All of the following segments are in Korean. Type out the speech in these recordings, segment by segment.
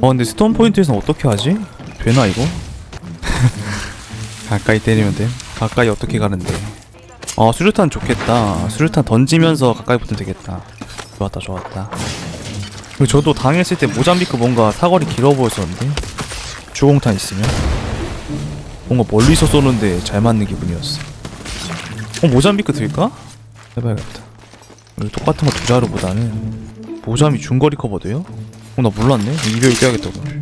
어 근데 스톤 포인트에서는 어떻게 하지? 되나 이거? 가까이 때리면 돼. 가까이 어떻게 가는데? 아 수류탄 좋겠다. 수류탄 던지면서 가까이 붙으면 되겠다. 좋았다 좋았다. 그리고 저도 당했을 때 모잠비크 뭔가 사거리 길어 보였었는데 주공탄 있으면 뭔가 멀리서 쏘는데 잘 맞는 기분이었어. 어 모잠비크 들까? 해봐야겠다. 똑같은 거 두 자루보다는 모잠이 중거리 커버돼요? 어 나 몰랐네. 이별 껴야겠다 오늘.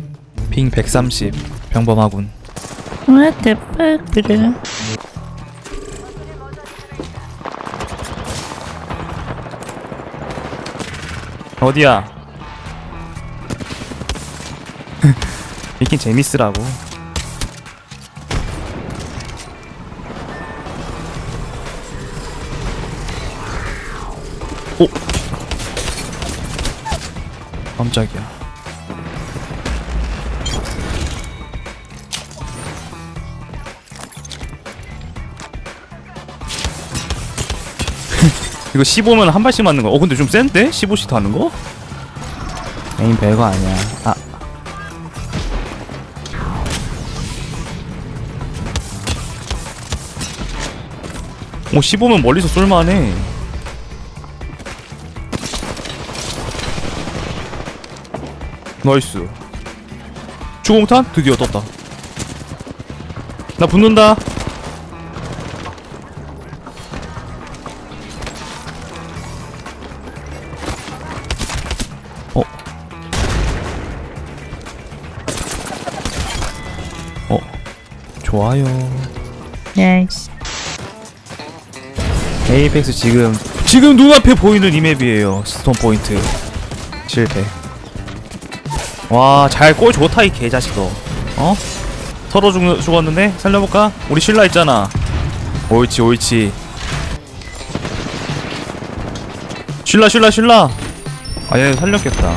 핑 130. 평범하군. 왜 대박 그래? 어디야? 있긴 재밌으라고. 오! 깜짝이야. 이거 15면 한 발씩 맞는 거. 어 근데 좀 센데? 15씩 하는 거? 에임 별거 아니야. 아. 오 15면 멀리서 쏠만해. 나이스. 주공탄 드디어 떴다. 나 붙는다. 어. 어. 좋아요. 야이씨 에이펙스 지금 지금 눈앞에 보이는 이 맵이에요. 스톤 포인트. 실패. 와, 잘 꼴 좋다 이 개자식도. 어? 서로 죽, 죽었는데 살려볼까? 우리 신라 있잖아. 옳지, 옳지. 신라, 신라, 신라. 아, 얘 살렸겠다.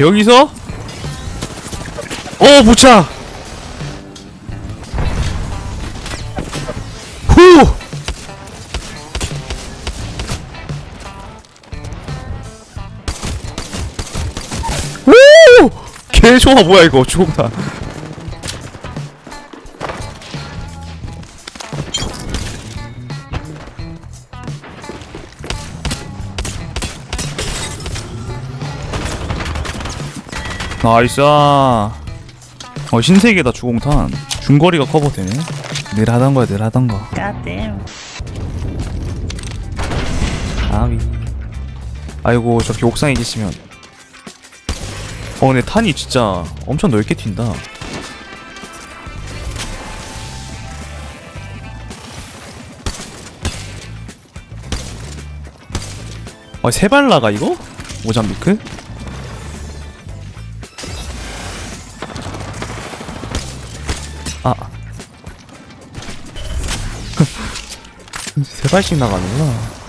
여기서 어 부차 후. 오! 개 좋아 뭐야 이거? 죽었다. 나이스 어 신세계다 주공탄. 중거리가 커버되네. 늘 하던 거야 늘 하던 거. 까댐 아위 아이고 저렇게 옥상에 계시면. 어 근데 탄이 진짜 엄청 넓게 튄다. 어 세발 나가 이거? 모잠비크? 세 발씩 나가는구나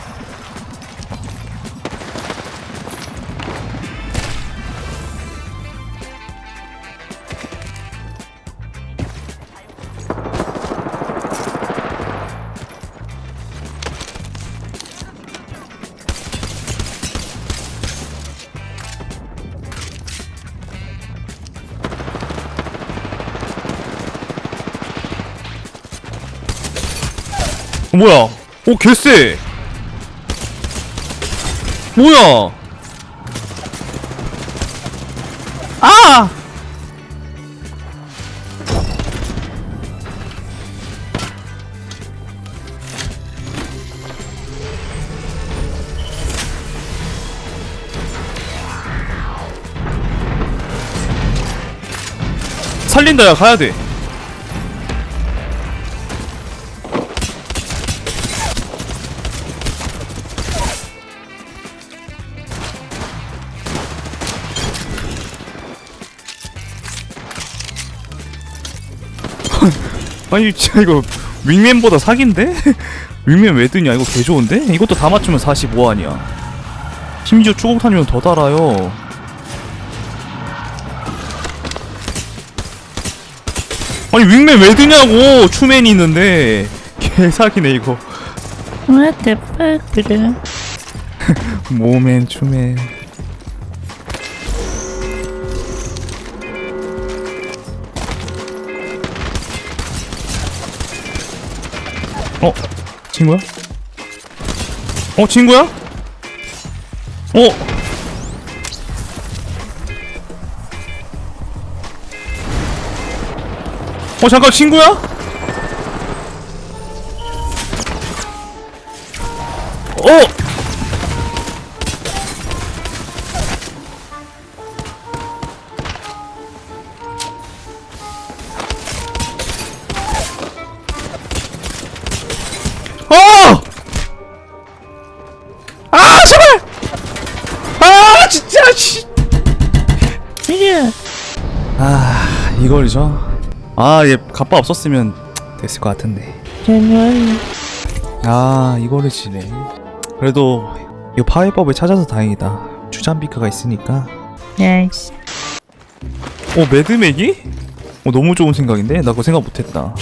뭐야? 오 개쎄. 뭐야? 아! 살린다 야 가야 돼. 아니 진짜 이거 윙맨보다 사기인데? 윙맨 왜 뜨냐? 이거 개 좋은데? 이것도 다 맞추면 45 아니야. 심지어 추공탄이면 더 달아요. 아니 윙맨 왜 드냐고! 추맨이 있는데. 개사기네 이거. What the fuck, bro? 모맨 추맨 어? 친구야? 어 친구야? 어? 어 잠깐 친구야? 어? 어! 이걸죠? 아 얘 갑바 없었으면 됐을 것 같은데. 아 이거를 지네 그래도 이 파이법을 찾아서 다행이다 추잠비크가 있으니까 Nice. 어 매드맥이? 어 너무 좋은 생각인데? 나 그거 생각 못했다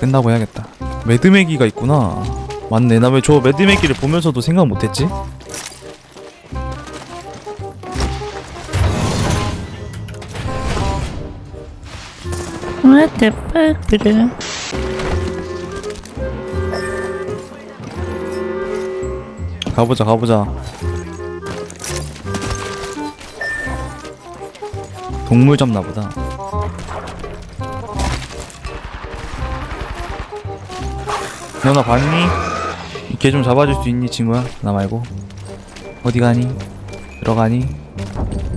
끝나고 해야겠다 매드맥이가 있구나 맞네 나 왜 저 매드맥이를 보면서도 생각 못했지? What the fuck, bro? 가보자 가보자 동물 잡나 보다 너 나 봤니? 걔 좀 잡아줄 수 있니 친구야? 나 말고 어디 가니? 들어가니?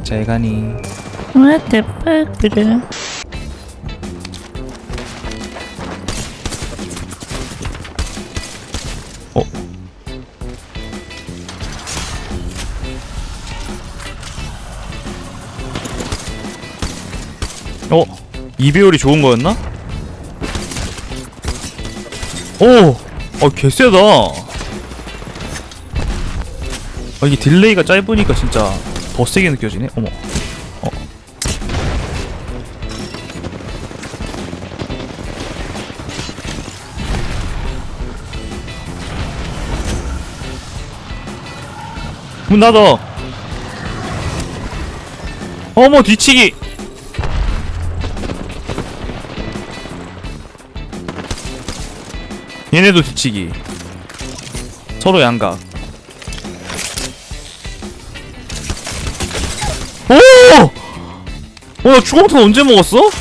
잘 가니? What the fuck, bro? 어? 이배율이 좋은 거였나? 오! 어, 개쎄다. 아, 이게 딜레이가 짧으니까 진짜 더 세게 느껴지네? 어머. 어. 문 닫아. 어머, 뒤치기! 얘네도 뒤치기. 서로 양각. 오! 어, 나 주광탄 언제 먹었어?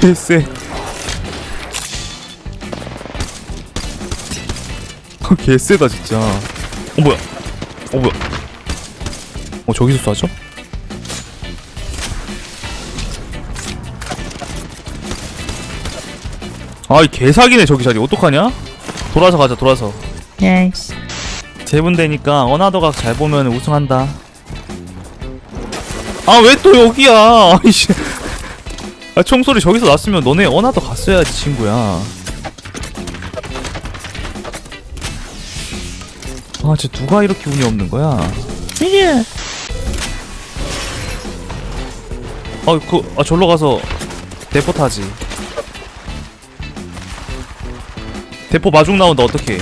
개쎄. 어, 개쎄다, 진짜. 어, 뭐야. 어, 뭐야. 어, 저기서 쏴죠? 아, 이 개사기네, 저기 자리. 어떡하냐? 돌아서 가자, 돌아서. Nice. 재분되니까 어나더각 잘 보면 우승한다. 아 왜 또 여기야? 아이씨. 아 총소리 저기서 났으면 너네 어나더 갔어야지 친구야. 아, 쟤 누가 이렇게 운이 없는 거야? Bro, 아, 그, 아, 절로 가서 대포 타지. 대포 마중 나온다, 어떡해.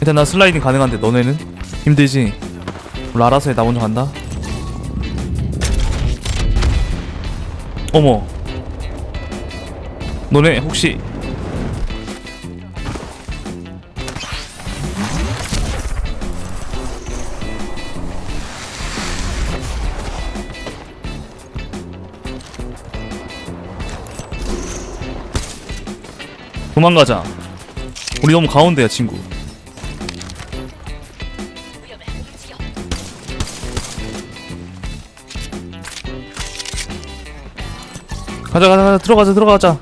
일단 나 슬라이딩 가능한데, 너네는? 힘들지? 몰라, 알아서 해, 나 먼저 간다. 어머. 너네 혹시 도망가자. 우리 너무 가운데야, 친구. 가자, 가자, 가자. 들어가자, 들어가자.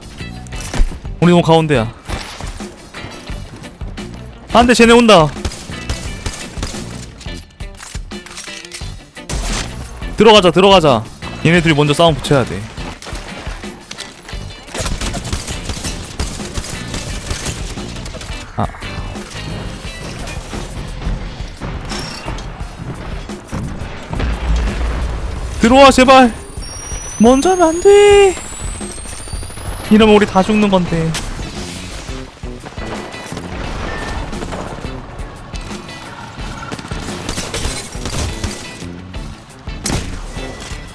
우리 너무 가운데야. 안 돼, 쟤네 온다. 들어가자, 들어가자. 얘네들이 먼저 싸움 붙여야 돼. 아. 들어와 제발. 먼저 하면 안돼. 이러면 우리 다 죽는 건데.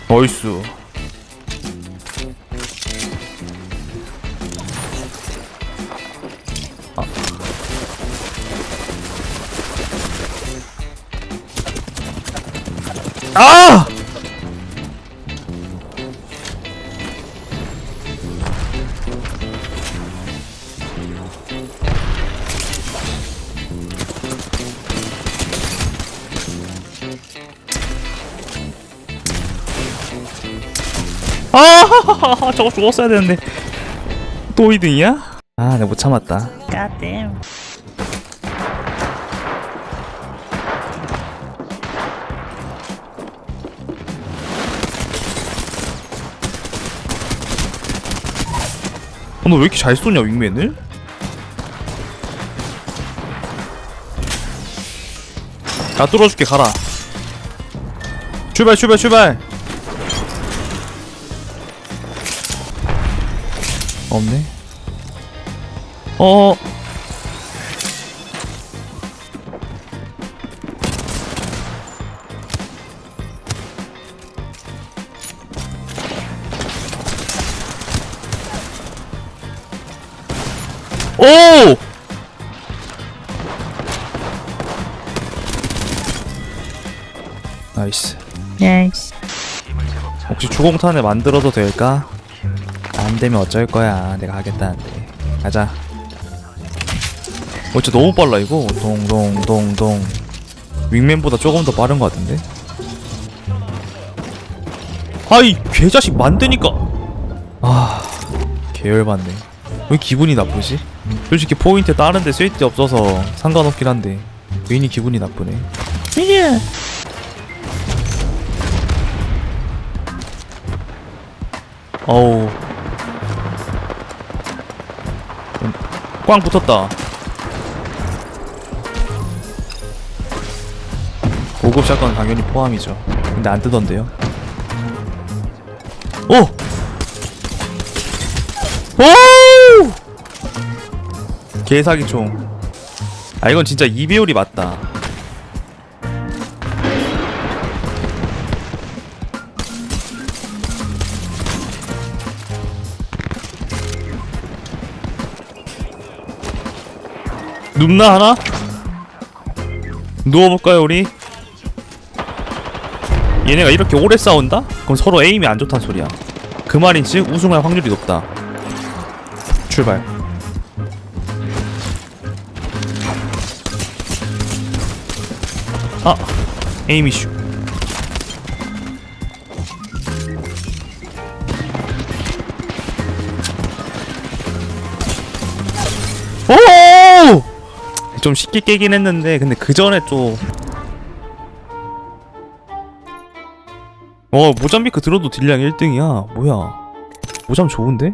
어이수 아! 아, 저거 죽었어야 되는데. 또 2등이야? 아, 내가 못 참았다. God. 어, 너왜 이렇게 잘 쏘냐, 윙맨을? 나 뚫어줄게, 가라. 출발, 출발, 출발! 없네. 어. 오! 나이스. Nice. 혹시 주공탄을 만들어도 될까? 안 되면 어쩔 거야. 내가 하겠다는데. 가자. 어, 진짜 너무 빨라 이거. 동동동동. 윙맨보다 조금 더 빠른 것 같은데. 아이 개자식 만드니까. 아 계열받네. 왜 기분이 나쁘지? 솔직히 포인트 다른데 쓸데 없어서 상관없긴 한데 괜히 기분이 나쁘네. Yeah. 어우 음, 꽝 붙었다 고급 샷건 당연히 포함이죠 근데 안 뜨던데요 개사기총 아 이건 진짜 이배율이 맞다 눕나 하나? 누워볼까요 우리? 얘네가 이렇게 오래 싸운다? 그럼 서로 에임이 안 좋다는 소리야 그 말인즉 우승할 확률이 높다 출발 에임 이슈 오! 좀 쉽게 깨긴 했는데 근데 그 전에 좀 어, 모잠비크 들어도 딜량 1등이야. 뭐야? 모잠 좋은데?